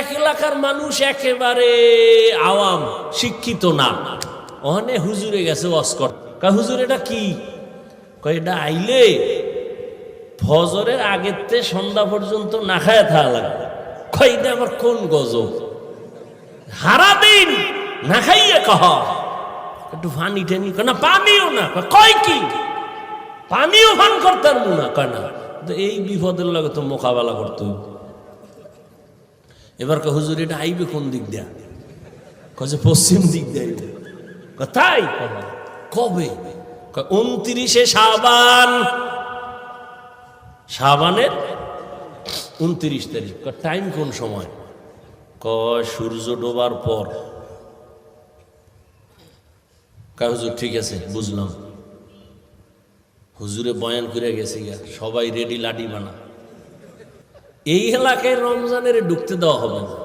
এক এলাকার মানুষ একেবারে আওয়াম শিক্ষিত না। ওখানে হুজুরে গেছে অস্কর কা হুজুর এটা কি? কয় এটা আইলে ফজরের আগের তে সন্ধ্যা পর্যন্ত না খায় থাকা লাগবে। আবার কোন গজব? হারাদিন না খাইয়ে কহ। একটু ফানি টানি না পানিও না। কয়, কি? পানিও ফান করতার মুনা কয় না। এই বিপদের লাগে তো মোকাবেলা করতে। এবার কে হুজুর, এটা আইবে কোন দিক দিয়া? কছে পশ্চিম দিক দিয়ে। তাই? কবে? উনত্রিশে সাবান সাবানের উনত্রিশ তারিখ। টাইম কোন সময়? ক সূর্য ডোবার পর। হুজুর, ঠিক আছে, বুঝলাম। হুজুরে বয়ান করে গেছে গিয়া, সবাই রেডি লাডি বানা। এই এলাকায় রমজানের ঢুকতে দেওয়া হবে না।